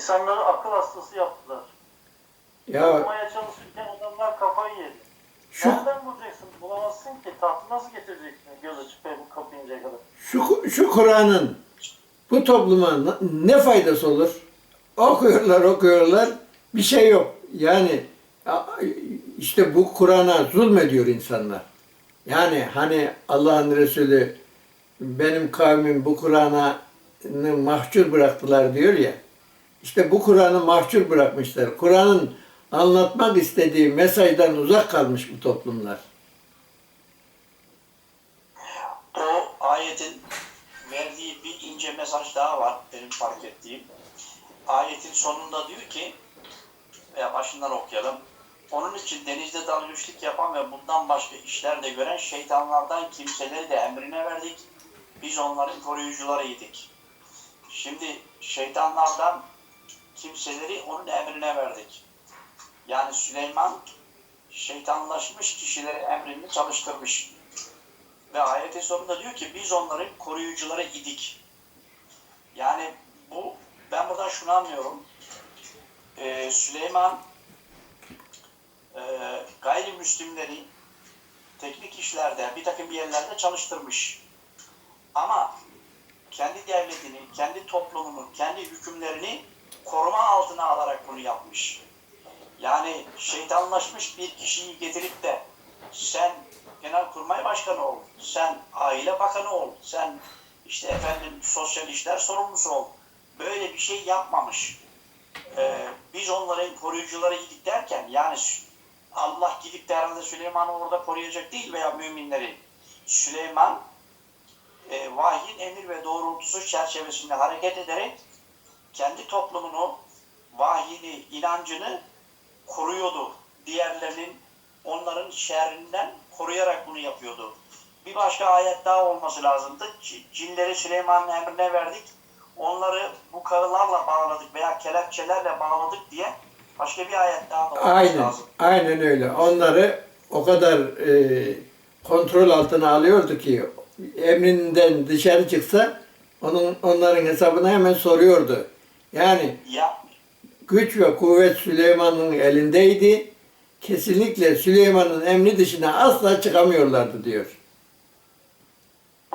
İnsanları akıl hastası yaptılar. Ya Yapmaya çalışırken adamlar kafayı yedi. şu Nereden bulacaksın? Bulamazsın ki. Tahtı nasıl getireceksin göz açıp kapı kapayıncaya kadar? şu şu Kur'an'ın bu topluma ne faydası olur? Okuyorlar, okuyorlar. Bir şey yok. Yani işte bu Kur'an'a zulmediyor insanlar. Yani hani Allah'ın Resulü benim kavmim bu Kur'an'ı mahcur bıraktılar diyor ya. İşte bu Kur'an'ı mahcur bırakmışlar. Kur'an'ın anlatmak istediği mesajdan uzak kalmış bu toplumlar. O ayetin verdiği bir ince mesaj daha var benim fark ettiğim. Ayetin sonunda diyor ki, veya başından okuyalım. Onun için denizde dalgıçlık yapan ve bundan başka işler de gören şeytanlardan kimseleri de emrine verdik. Biz onların koruyucularıydık. Şimdi şeytanlardan kimseleri onun emrine verdik. Yani Süleyman şeytanlaşmış kişileri emrini çalıştırmış. Ve ayetin sonunda diyor ki biz onların koruyucuları idik. Yani bu ben buradan şunu anlıyorum. Ee, Süleyman e, gayrimüslimleri teknik işlerde bir takım yerlerde çalıştırmış. Ama kendi devletini, kendi toplumunu, kendi hükümlerini koruma altına alarak bunu yapmış. Yani şeytanlaşmış bir kişiyi getirip de sen genelkurmay başkanı ol, sen aile bakanı ol, sen işte efendim sosyal işler sorumlusu ol. Böyle bir şey yapmamış. Ee, biz onların koruyucuları idik derken yani Allah gidip de herhalde Süleyman'ı orada koruyacak değil veya müminleri. Süleyman e, vahyin emir ve doğrultusu çerçevesinde hareket ederek kendi toplumunu, vahyini, inancını koruyordu. Diğerlerinin onların şerrinden koruyarak bunu yapıyordu. Bir başka ayet daha olması lazımdı. Cinleri Süleyman'ın emrine verdik. Onları bu kağılarla bağladık veya kelepçelerle bağladık diye başka bir ayet daha da olması Aynen, lazım. aynen öyle. Onları o kadar e, kontrol altına alıyordu ki emrinden dışarı çıksa onun onların hesabını hemen soruyordu. Yani Ya güç ve kuvvet Süleyman'ın elindeydi. Kesinlikle Süleyman'ın emri dışına asla çıkamıyorlardı diyor.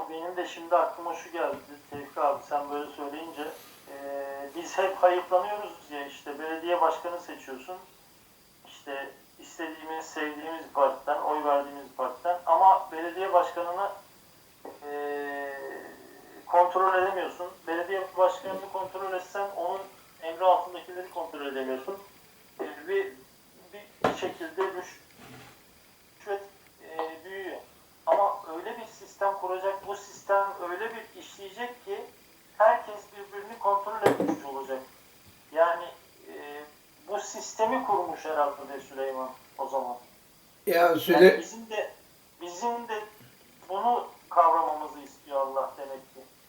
Benim de şimdi aklıma şu geldi Tevfik abi sen böyle söyleyince eee, biz hep hayıflanıyoruz ya işte belediye başkanı seçiyorsun işte istediğimiz sevdiğimiz partiden oy verdiğimiz partiden ama belediye başkanını eee, kontrol edemiyorsun belediye başkanını kontrol etsen onun emri altındakileri kontrol edemiyorsun Eee, bir, bir, şekilde rüş- rüşvet eee, büyüyor ama öyle bir sistem kuracak, bu sistem öyle bir işleyecek ki herkes birbirini kontrol etmiş olacak. Yani e, bu sistemi kurmuş herhalde de Süleyman o zaman. Ya Yani Süle bizim de bizim de bunu kavramamızı istiyor Allah demek.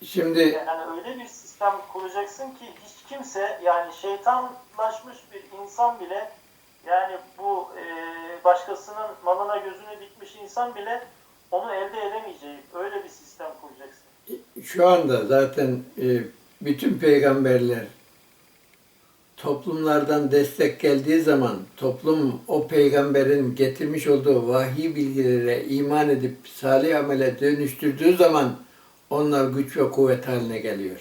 Şimdi Yani öyle bir sistem kuracaksın ki hiç kimse yani şeytanlaşmış bir insan bile yani bu e, başkasının malına gözünü dikmiş insan bile onu elde edemeyeceği öyle bir sistem kuracaksın. şu anda zaten e, bütün peygamberler toplumlardan destek geldiği zaman toplum o peygamberin getirmiş olduğu vahiy bilgilere iman edip salih amele dönüştürdüğü zaman onlar güç ve kuvvet haline geliyor.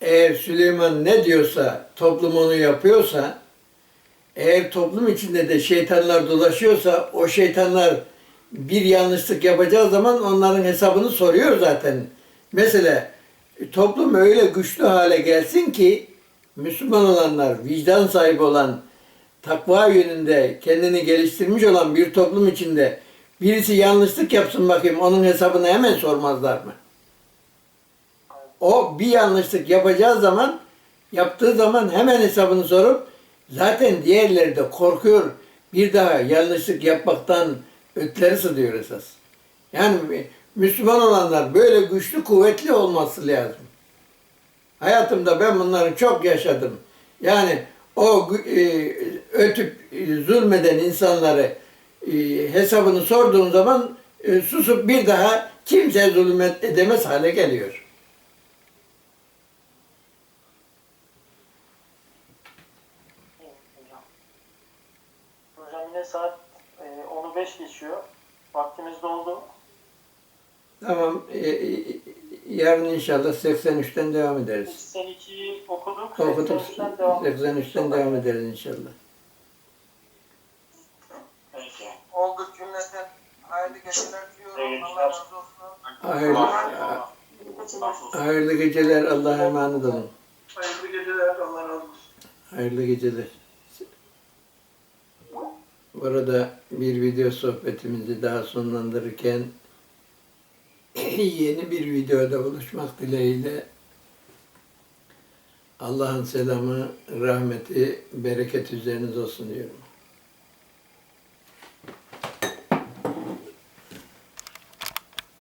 Eğer Süleyman ne diyorsa toplum onu yapıyorsa eğer toplum içinde de şeytanlar dolaşıyorsa o şeytanlar bir yanlışlık yapacağı zaman onların hesabını soruyor zaten. Mesela toplum öyle güçlü hale gelsin ki Müslüman olanlar, vicdan sahibi olan, takva yönünde kendini geliştirmiş olan bir toplum içinde birisi yanlışlık yapsın bakayım onun hesabını hemen sormazlar mı? O bir yanlışlık yapacağı zaman, yaptığı zaman hemen hesabını sorup zaten diğerleri de korkuyor. Bir daha yanlışlık yapmaktan ötleri sığıyor esas. Yani Müslüman olanlar böyle güçlü, kuvvetli olması lazım. Hayatımda ben bunları çok yaşadım. Yani o e, ötüp e, zulmeden insanları e, hesabını sorduğun zaman susup bir daha kimse zulmet edemez hale geliyor. Şimdi saat e, 10'u 5 geçiyor. Vaktimiz doldu. Tamam. E, e, yarın inşallah 83'ten devam ederiz. 82'yi okuduk. Okuduk. 83'ten devam, 83'ten devam ederiz inşallah. Peki. Oldu cümleten hayırlı geceler diyorum. Allah razı olsun. Hayırlı, hayırlı geceler. Allah'a emanet olun. Hayırlı geceler. Allah razı olsun. Hayırlı geceler. Burada bir video sohbetimizi daha sonlandırırken yeni bir videoda buluşmak dileğiyle Allah'ın selamı, rahmeti, bereket üzeriniz olsun diyorum.